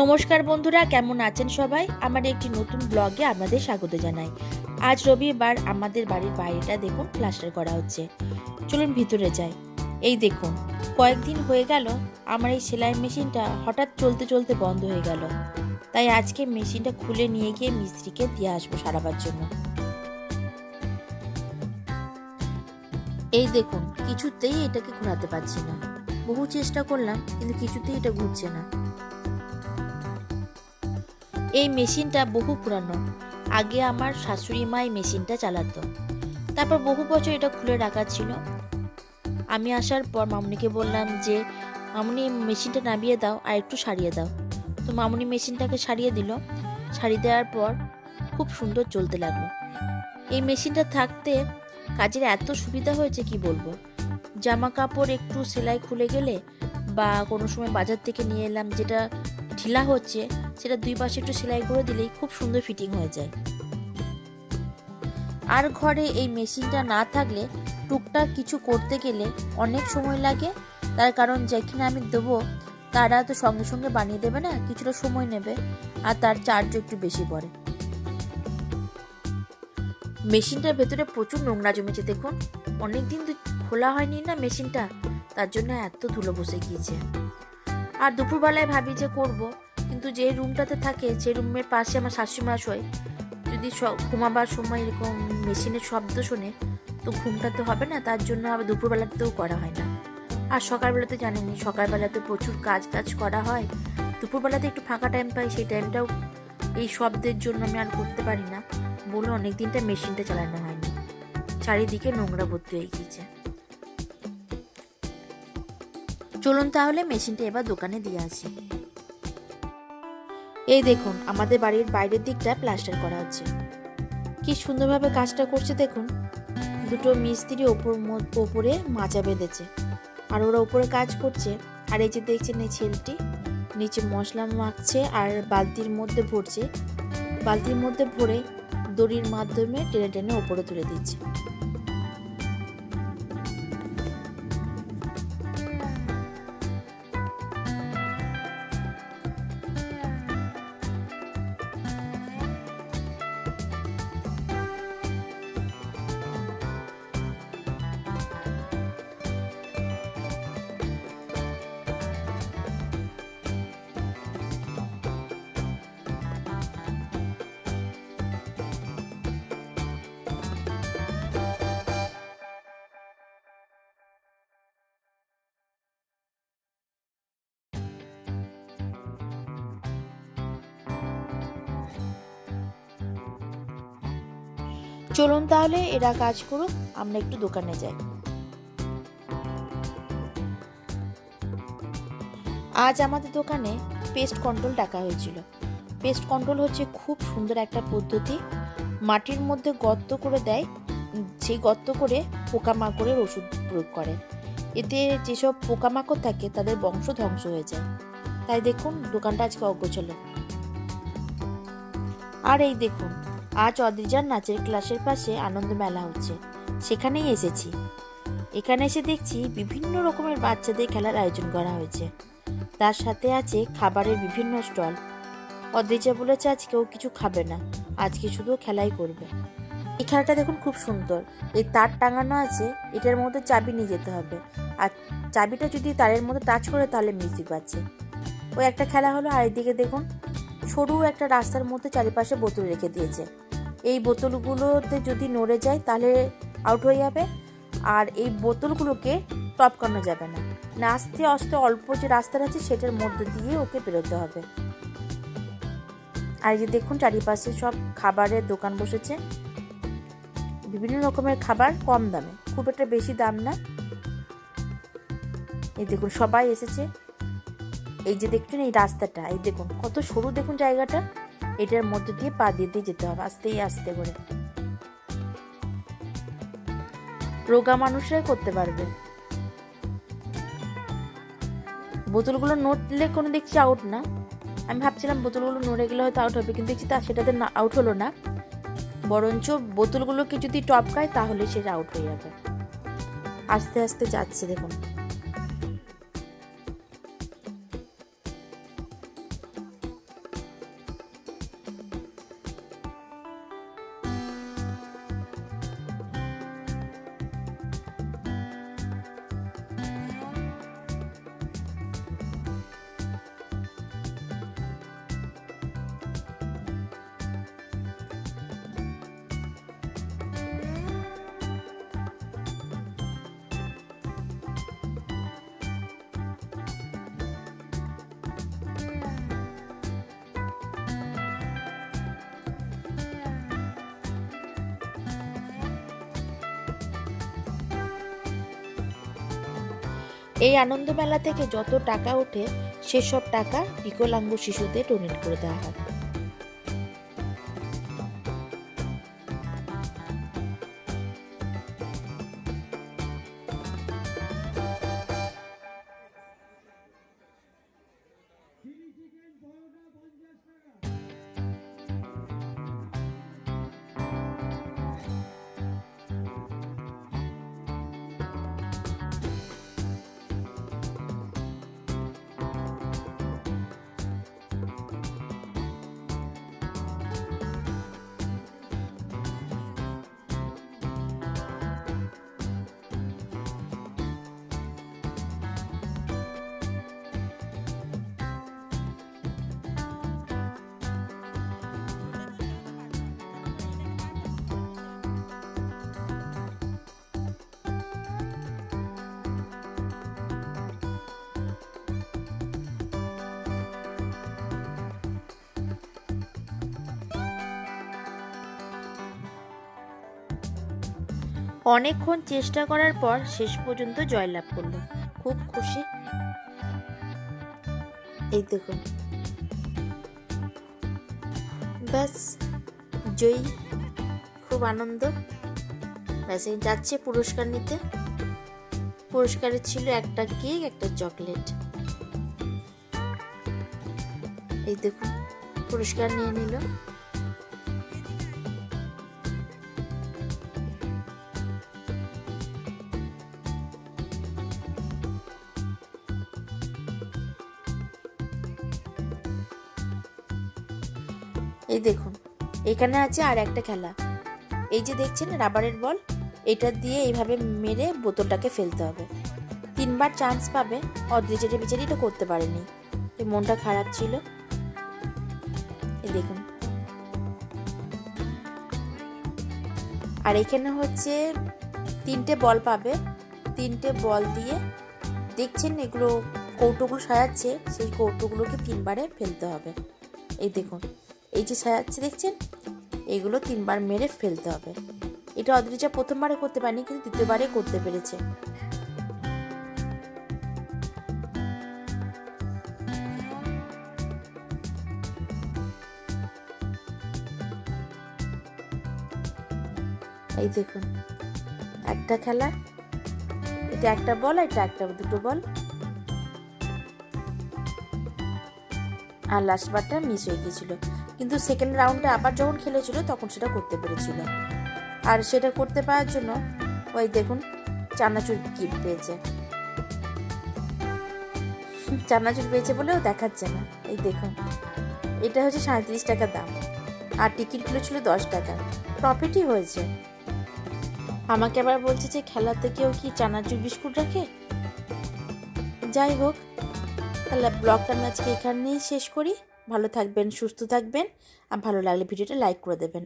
নমস্কার বন্ধুরা, কেমন আছেন সবাই? আমার একটি নতুন ব্লগে আপনাদের স্বাগত জানাই। আজ রবিবার আমাদের বাড়ির বাইরেটা দেখুন, প্লাস্টার করা হচ্ছে। চলুন ভিতরে যাই। এই দেখুন, কয়েকদিন হয়ে গেল, আমার এই সেলাই মেশিনটা হঠাৎ চলতে চলতে বন্ধ হয়ে গেল। তাই আজকে মেশিনটা খুলে নিয়ে গিয়ে মিস্ত্রিকে দিয়ে আসব সারাবার জন্য। এই দেখুন, কিছুতেই এটাকে ঘোরাতে পারছি না। বহু চেষ্টা করলাম, কিন্তু কিছুতেই এটা ঘুরছে না। এই মেশিনটা বহু পুরানো। আগে আমার শাশুড়ি মা এই মেশিনটা চালাতো। তারপর বহু বছর এটা খুলে রাখা ছিল। আমি আসার পর মামুনিকে বললাম যে, মামুনি, মেশিনটা নামিয়ে দাও আর একটু সারিয়ে দাও। তো মামুনি মেশিনটাকে সারিয়ে দিল। সারিয়ে দেওয়ার পর খুব সুন্দর চলতে লাগল। এই মেশিনটা থাকতে কাজের এত সুবিধা হয়েছে কি বলব? জামা কাপড় একটু সেলাই খুলে গেলে বা কোনো সময় বাজার থেকে নিয়ে এলাম, যেটা ঢিলা হচ্ছে, সেটা দুই পাশে একটু সেলাই করে দিলেই খুব সুন্দর ফিটিং হয়ে যায়। আর ঘরে এই মেশিনটা না থাকলে টুকটাক কিছু করতে গেলে অনেক সময় লাগে। তার কারণ যেখানে আমি দেবো, তারা তো সঙ্গে সঙ্গে বানিয়ে দেবে না, কিছুটা সময় নেবে আর তার চার্জও একটু বেশি পড়ে। মেশিনটার ভেতরে প্রচুর নোংরা জমেছে, দেখুন। অনেক দিন তো খোলা হয়নি না মেশিনটা, তার জন্য এত ধুলো বসে গিয়েছে। আর দুপুরবেলায় ভাবি যে করব, কিন্তু যে রুমটাতে থাকে, যে রুমের পাশে আমার শাশুড়িমা শোয়। যদি ঘুমাবার সময় এরকম মেশিনের শব্দ শোনে, তো ঘুমটা তো হবে না, তার জন্য আবার দুপুরবেলাতেও করা হয় না। আর সকালবেলাতে জানেনি সকালবেলাতে প্রচুর কাজ টাজ করা হয়। দুপুরবেলাতে একটু ফাঁকা টাইম পাই, সেই টাইমটাও এই শব্দের জন্য আমি আর করতে পারি না। বলে অনেক দিনটা মেশিনটা চালানো হয়নি। চারিদিকে নোংরা ভর্তি হয়ে গিয়েছে। চলুন তাহলে মেশিনটা এবার দোকানে দিয়ে আসি। এই দেখুন, আমাদের বাড়ির বাইরের দিকটা প্লাস্টার করা হচ্ছে। কি সুন্দরভাবে কাজটা করছে দেখুন। দুটো মিস্ত্রি ওপর ওপরে মাচা বেঁধেছে। আর ওরা উপরে কাজ করছে। আর এই যে দেখছেন এই ছেলেটি, নিচে মশলা মাখছে আর বালতির মধ্যে ভরছে। বালতির মধ্যে ভরে দড়ির মাধ্যমে টেনে টেনে ওপরে তুলে দিচ্ছে। চলুন তাহলে, এরা কাজ করুক, আমরা একটু দোকানে যাই। আজ আমাদের দোকানে পেস্ট কন্ট্রোল ডাকা হয়েছিল। পেস্ট কন্ট্রোল হচ্ছে খুব সুন্দর একটা পদ্ধতি। মাটির মধ্যে গর্ত করে দেয়, সেই গর্ত করে পোকামাকড়ের ওষুধ প্রয়োগ করে। এতে যেসব পোকামাকড় থাকে, তাদের বংশ ধ্বংস হয়ে যায়। তাই দেখুন, দোকানটা আজকে অগোছলো। আর এই দেখুন আজ অদ্রিজার নাচের ক্লাসের পাশে আনন্দ মেলা হচ্ছে। সেখানেই এসেছি। এখানে এসে দেখছি বিভিন্ন রকমের বাচ্চাদের খেলার আয়োজন করা হয়েছে। তার সাথে আছে খাবারের বিভিন্ন স্টল। অদ্রিজা বলেছে, আজ কেউ কিছু খাবে না। আজকে শুধু খেলাই করবে। এই খেলাটা দেখুন খুব সুন্দর। এই তার টাঙানো আছে, এটার মধ্যে চাবি নিয়ে যেতে হবে। আর চাবিটা যদি তারের মধ্যে টাচ করে, তাহলে মিউজিক বাজছে। ওই একটা খেলা হলো, আর এদিকে দেখুন সরু একটা রাস্তার মধ্যে চারিপাশে বোতল রেখে দিয়েছে। এই বোতলগুলোতে যদি নড়ে যায়, তাহলে আউট হয়ে যাবে। আর এই বোতলগুলোকে টপকানো যাবে না। না আস্তে অল্প যে রাস্তাটা আছে, সেটার মধ্যে দিয়ে ওকে বেরোতে হবে। আর এই যে দেখুন, চারিপাশে সব খাবারের দোকান বসেছে। বিভিন্ন রকমের খাবার, কম দামে। খুব একটা বেশি দাম না। এই দেখুন, সবাই এসেছে। এই যে দেখছেন এই রাস্তাটা, এই দেখুন, কত সরু দেখুন জায়গাটা। এটার মধ্যে দিয়ে পা দিয়ে দিয়ে যেতে হবে আস্তেই আস্তে করে। রোগা মানুষরাই করতে পারবে। বোতলগুলো নড়লে কোনো দেখছি আউট না। আমি ভাবছিলাম বোতলগুলো নড়ে গেলে হয়তো আউট হবে, কিন্তু দেখছি তা সেটাতে না আউট হলো না। বরঞ্চ বোতলগুলোকে যদি টপকায় তাহলে সেটা আউট হয়ে যাবে। আস্তে আস্তে যাচ্ছে, দেখুন। এই আনন্দ মেলা থেকে যত টাকা ওঠে, সেসব টাকা বিকলাঙ্গ শিশুদের ডোনেট করে দেওয়া হয় অনেকক্ষণ চেষ্টা করার পর শেষ পর্যন্ত জয়লাভ করল। খুব খুশি। এই দেখুন। ব্যাস, জয়ী। খুব আনন্দ। ব্যাস, এই যাচ্ছে পুরস্কার নিতে। পুরস্কারে ছিল একটা কেক, একটা চকলেট। এই দেখুন, পুরস্কার নিয়ে নিল। এই দেখুন, এখানে আছে আর একটা খেলা। এই যে দেখছেন, রাবারের বল, এটা দিয়ে এইভাবে মেরে বোতলটাকে ফেলতে হবে। তিনবার চান্স পাবে অদ্রিজের বিচারি এটা করতে পারেনি। মনটা খারাপ ছিল। এই দেখুন। আর এখানে হচ্ছে, তিনটে বল পাবে। তিনটে বল দিয়ে দেখছেন এগুলো কৌটোগুলো সাজাচ্ছে, সেই কৌটোগুলোকে তিনবারে ফেলতে হবে। এই দেখুন। এই যে সাজাচ্ছে দেখছেন? এগুলো তিনবার মেরে ফেলতে হবে। এটা অদ্রিজা প্রথমবারে করতে পারেনি, কিন্তু দ্বিতীয়বারে করতে পেরেছে। এই দেখুন, একটা খেলা, এটা একটা বল, এটা একটা দুটো বল। আর লাস্ট বারটা মিস হয়ে গিয়েছিল। কিন্তু সেকেন্ড রাউন্ডে আবার যখন খেলেছিল, তখন সেটা করতে পেরেছিল। আর সেটা করতে পারার জন্য, ওই দেখুন, চানাচুর গিফট পেয়েছে। চানাচুর পেয়েছে বলেও দেখাচ্ছে না। এই দেখুন, এটা হচ্ছে সাঁত্রিশ টাকা দাম। আর টিকিটগুলো ছিল দশ টাকা। প্রফিটই হয়েছে। আমাকে আবার বলছে যে, খেলাতে কেউ কি চানাচুর বিস্কুট রাখে? যাই হোক তাহলে ব্লগটা আমি আজকে এখানেই শেষ করি। ভালো থাকবেন, সুস্থ থাকবেন। আর ভালো লাগলে ভিডিওটা লাইক করে দেবেন।